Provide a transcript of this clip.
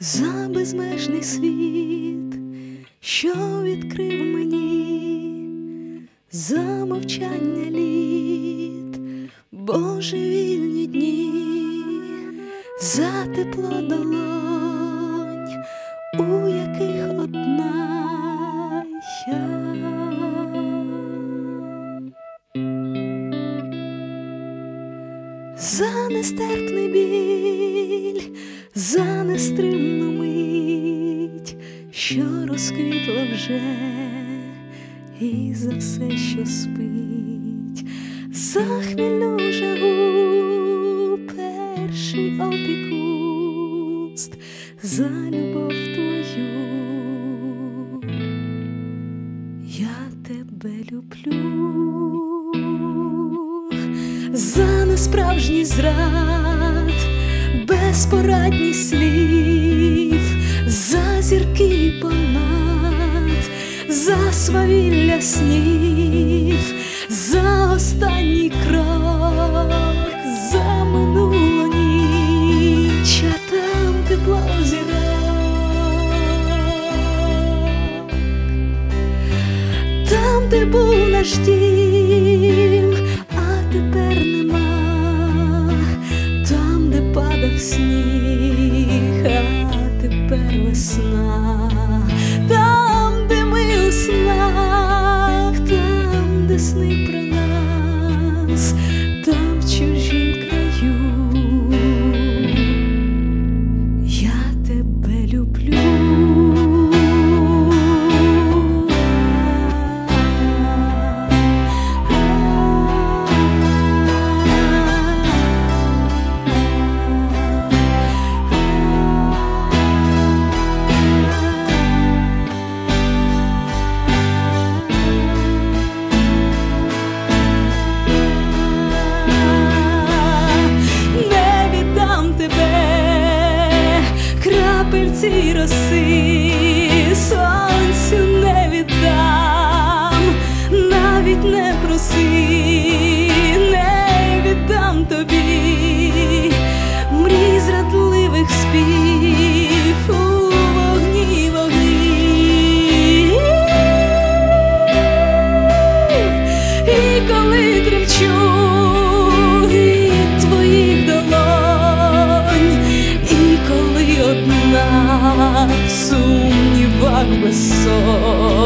за безмежний світ, що відкрив мені за мовчання літ, божевільні дні, за тепло долонь, За нестерпний біль, за нестримну мить, що розквітла вже, і за все, що спить, за хмільну жагу перший опікуст, за любов твою, я тебе люблю. За несправжній зрад, безпорадність слів, за зірки понад, за свавілля снів, за останній крок, за минулу ніч, а там тепло зірок. Там, де був наш дім, а тепер нема, крапельці роси, сонцю не віддам, навіть не проси, не віддам тобі, мрій зрадливих спів у вогні вогні. І коли тремчу so